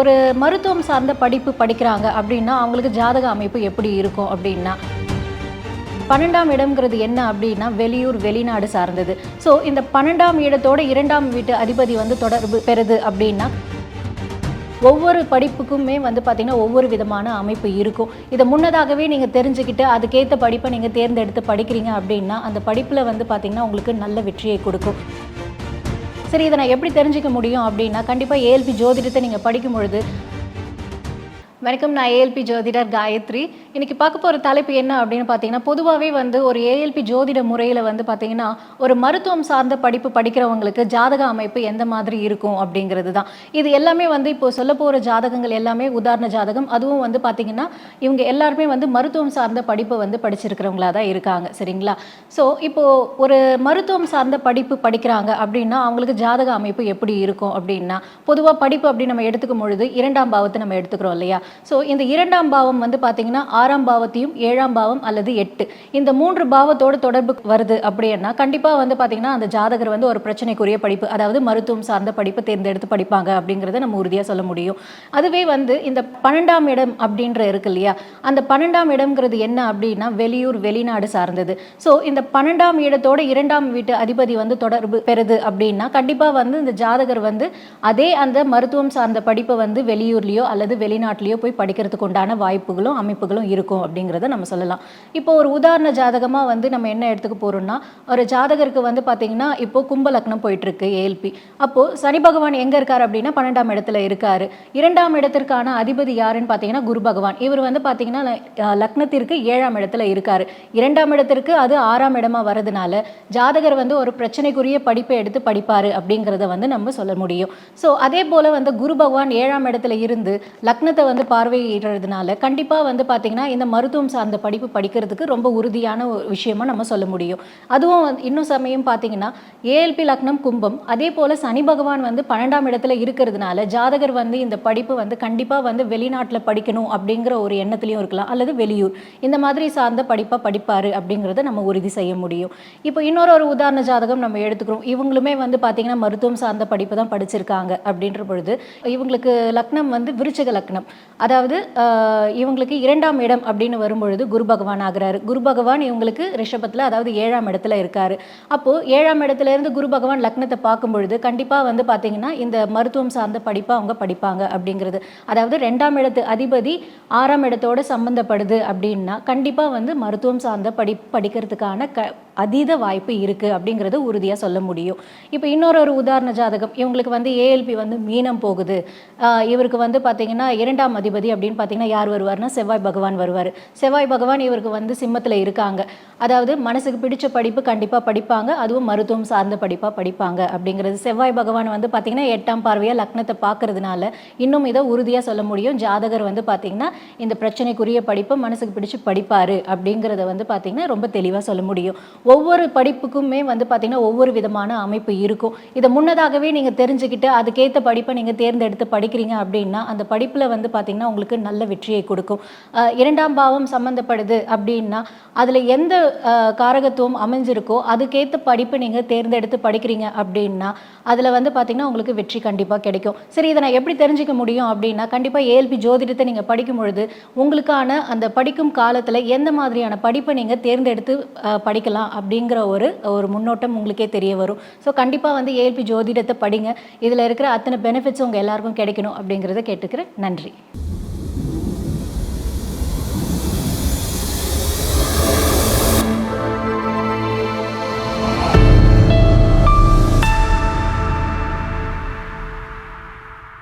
ஒரு மருத்துவம் சார்ந்த படிப்பு படிக்கிறாங்க அப்படின்னா அவங்களுக்கு ஜாதக அமைப்பு எப்படி இருக்கும் அப்படின்னா? பன்னெண்டாம் இடம்ங்கிறது என்ன அப்படின்னா வெளியூர் வெளிநாடு சார்ந்தது. ஸோ இந்த பன்னெண்டாம் இடத்தோட இரண்டாம் வீட்டு அதிபதி வந்து தொடர்பு பெறுது அப்படின்னா ஒவ்வொரு படிப்புக்குமே வந்து பார்த்திங்கன்னா ஒவ்வொரு விதமான அமைப்பு இருக்கும். இதை முன்னதாகவே நீங்கள் தெரிஞ்சுக்கிட்டு அதுக்கேற்ற படிப்பை நீங்கள் தேர்ந்தெடுத்து படிக்கிறீங்க அப்படின்னா அந்த படிப்பில் வந்து பார்த்திங்கன்னா உங்களுக்கு நல்ல வெற்றியை கொடுக்கும். சரி இதை நான் எப்படி தெரிஞ்சுக்க முடியும் அப்படின்னா கண்டிப்பாக ஏஎல்பி ஜோதிடத்தை நீங்கள் படிக்கும் பொழுது வணக்கம் நான் ஏஎல்பி ஜோதிடர் காயத்ரி. இன்னைக்கு பார்க்க போகிற தலைப்பு என்ன அப்படின்னு பார்த்தீங்கன்னா பொதுவாகவே வந்து ஒரு ஏஎல்பி ஜோதிட முறையில் வந்து பார்த்தீங்கன்னா ஒரு மருத்துவம் சார்ந்த படிப்பு படிக்கிறவங்களுக்கு ஜாதக அமைப்பு எந்த மாதிரி இருக்கும் அப்படிங்கிறது தான். இது எல்லாமே வந்து இப்போ சொல்ல போகிற ஜாதகங்கள் எல்லாமே உதாரண ஜாதகம். அதுவும் வந்து பார்த்தீங்கன்னா இவங்க எல்லாருமே வந்து மருத்துவம் சார்ந்த படிப்பை வந்து படிச்சிருக்கிறவங்களா தான் இருக்காங்க சரிங்களா? ஸோ இப்போது ஒரு மருத்துவம் சார்ந்த படிப்பு படிக்கிறாங்க அப்படின்னா அவங்களுக்கு ஜாதக அமைப்பு எப்படி இருக்கும் அப்படின்னா பொதுவாக படிப்பு அப்படின்னு நம்ம எடுத்துக்கும் பொழுது இரண்டாம் பாவத்தை நம்ம எடுத்துக்கிறோம் இல்லையா? ஸோ இந்த இரண்டாம் பாவம் வந்து பார்த்தீங்கன்னா ஆறாம் பாவத்தையும் ஏழாம் பாவம் அல்லது எட்டு. இந்த மூன்று பாவத்தோடு தொடர்பு வருது அப்படின்னா கண்டிப்பாக வந்து பார்த்தீங்கன்னா அந்த ஜாதகர் வந்து ஒரு பிரச்சனைக்குரிய படிப்பு அதாவது மருத்துவம் சார்ந்த படிப்பு தேர்ந்தெடுத்து படிப்பாங்க அப்படிங்கிறத நம்ம உறுதியாக சொல்ல முடியும். அதுவே வந்து இந்த பன்னெண்டாம் இடம் அப்படின்ற இருக்கு இல்லையா? அந்த பன்னெண்டாம் இடம்ங்கிறது என்ன அப்படின்னா வெளியூர் வெளிநாடு சார்ந்தது. ஸோ இந்த பன்னெண்டாம் இடத்தோட இரண்டாம் வீட்டு அதிபதி வந்து தொடர்பு பெறுது அப்படின்னா கண்டிப்பாக வந்து இந்த ஜாதகர் வந்து அதே அந்த மருத்துவம் சார்ந்த படிப்பை வந்து வெளியூர்லேயோ அல்லது வெளிநாட்டிலேயோ போய் படிக்கிறதுக்கு உண்டான வாய்ப்புகளும் அமைப்புகளும் இருக்கும் அப்படிங்கிறத நம்ம சொல்லலாம். இப்போ ஒரு உதாரண ஜாதகமாக வந்து நம்ம என்ன எடுத்துக்க போகிறோம்னா ஒரு ஜாதகருக்கு வந்து பார்த்தீங்கன்னா இப்போ கும்பலக்னம் போயிட்டுருக்கு ஏஎல்பி அப்போது சனி பகவான் எங்கே இருக்கார் அப்படின்னா பன்னெண்டாம் இடத்துல இருக்கார். இரண்டாம் இடத்திற்கான அதிபதி யாருன்னு பார்த்தீங்கன்னா குரு பகவான். இவர் வந்து பார்த்தீங்கன்னா லக்னத்திற்கு ஏழாம் இடத்துல இருக்கார். இரண்டாம் இடத்திற்கு அது ஆறாம் இடமா வரதுனால ஜாதகர் வந்து ஒரு பிரச்சனைக்குரிய படிப்பை எடுத்து படிப்பார் அப்படிங்கிறத வந்து நம்ம சொல்ல முடியும். ஸோ அதே போல் வந்து குரு பகவான் ஏழாம் இடத்துல இருந்து லக்னத்தை வந்து பார்வையிடுறதுனால கண்டிப்பாக வந்து பார்த்திங்கன்னா இந்த மருத்துவம் சார்ந்த படிப்பு படிக்கிறதுக்கு ரொம்ப உறுதியான ஒரு விஷயமா நம்ம சொல்ல முடியும். அதுவும் இன்னும் சமயம் பார்த்தீங்கன்னா ஏஎல்பி லக்னம் கும்பம் அதே போல் சனி பகவான் வந்து பன்னெண்டாம் இடத்துல இருக்கிறதுனால ஜாதகர் வந்து இந்த படிப்பு வந்து கண்டிப்பாக வந்து வெளிநாட்டில் படிக்கணும் அப்படிங்கிற ஒரு எண்ணத்துலையும் இருக்கலாம் அல்லது வெளியூர். இந்த மாதிரி சார்ந்த படிப்பாக படிப்பார் அப்படிங்கிறத நம்ம உறுதி செய்ய முடியும். இப்போ இன்னொரு ஒரு உதாரண ஜாதகம் நம்ம எடுத்துக்கிறோம். இவங்களுமே வந்து பார்த்தீங்கன்னா மருத்துவம் சார்ந்த படிப்பு தான் படிச்சிருக்காங்க அப்படின்ற பொழுது இவங்களுக்கு லக்னம் வந்து விருச்சக லக்னம். அதாவது இவங்களுக்கு இரண்டாம் இடம் அப்படின்னு வரும்பொழுது குரு பகவான் ஆகுறாரு. குரு பகவான் இவங்களுக்கு ரிஷபத்தில் அதாவது ஏழாம் இடத்துல இருக்காரு. அப்போது ஏழாம் இடத்துல இருந்து குரு பகவான் லக்னத்தை பார்க்கும் பொழுது கண்டிப்பாக வந்து பார்த்தீங்கன்னா இந்த மருத்துவம் சார்ந்த படிப்பை அவங்க படிப்பாங்க அப்படிங்கிறது. அதாவது ரெண்டாம் இடத்து அதிபதி ஆறாம் இடத்தோட சம்பந்தப்படுது அப்படின்னா கண்டிப்பாக வந்து மருத்துவம் சார்ந்த படி படிக்கிறதுக்கான க அதீத வாய்ப்பு இருக்குது அப்படிங்கிறது உறுதியாக சொல்ல முடியும். இப்போ இன்னொரு ஒரு உதாரண ஜாதகம். இவங்களுக்கு வந்து ஏஎல்பி வந்து மீனம் போகுது. இவருக்கு வந்து பார்த்தீங்கன்னா இரண்டாம் அதிபதி அப்படின்னு பார்த்தீங்கன்னா யார் வருவார்னா செவ்வாய் பகவான் வருவார். செவ்வாய் பகவான் இவருக்கு வந்து சிம்மத்தில் இருக்காங்க. அதாவது மனசுக்கு பிடிச்ச படிப்பு கண்டிப்பாக படிப்பாங்க. அதுவும் மருத்துவம் சார்ந்த படிப்பாக படிப்பாங்க அப்படிங்கிறது. செவ்வாய் பகவான் வந்து பார்த்தீங்கன்னா எட்டாம் பார்வையாக லக்னத்தை பார்க்கறதுனால இன்னும் இதை உறுதியாக சொல்ல முடியும். ஜாதகர் வந்து பார்த்தீங்கன்னா இந்த பிரச்சனைக்குரிய படிப்பை மனசுக்கு பிடிச்சு படிப்பார் அப்படிங்கிறத வந்து பார்த்தீங்கன்னா ரொம்ப தெளிவாக சொல்ல முடியும். ஒவ்வொரு படிப்புக்குமே வந்து பார்த்தீங்கன்னா ஒவ்வொரு விதமான அமைப்பு இருக்கும். இதை முன்னதாகவே நீங்கள் தெரிஞ்சுக்கிட்டு அதுக்கேற்ற படிப்பை நீங்கள் தேர்ந்தெடுத்து படிக்கிறீங்க அப்படின்னா அந்த படிப்பில் வந்து பார்த்தீங்கன்னா உங்களுக்கு நல்ல வெற்றியை கொடுக்கும். இரண்டாம் பாவம் சம்மந்தப்படுது அப்படின்னா அதில் எந்த காரகத்துவம் அமைஞ்சிருக்கோ அதுக்கேற்ற படிப்பு நீங்கள் தேர்ந்தெடுத்து படிக்கிறீங்க அப்படின்னா அதில் வந்து பார்த்திங்கன்னா உங்களுக்கு வெற்றி கண்டிப்பாக கிடைக்கும். சரி இதை நான் எப்படி தெரிஞ்சுக்க முடியும் அப்படின்னா கண்டிப்பாக ஏஎல்பி ஜோதிடத்தை நீங்கள் படிக்கும் பொழுது உங்களுக்கான அந்த படிக்கும் காலத்தில் எந்த மாதிரியான படிப்பை நீங்கள் தேர்ந்தெடுத்து படிக்கலாம் அப்படிங்கிற ஒரு ஒரு முன்னோட்டம் உங்களுக்கே தெரிய வரும். ஸோ கண்டிப்பாக வந்து ஏஎல்பி ஜோதிடத்தை படிங்க. இதில் இருக்கிற அத்தனை பெனிஃபிட்ஸ் உங்கள் எல்லாருக்கும் கிடைக்கணும் அப்படிங்கிறத கேட்டுக்கிறேன். நன்றி.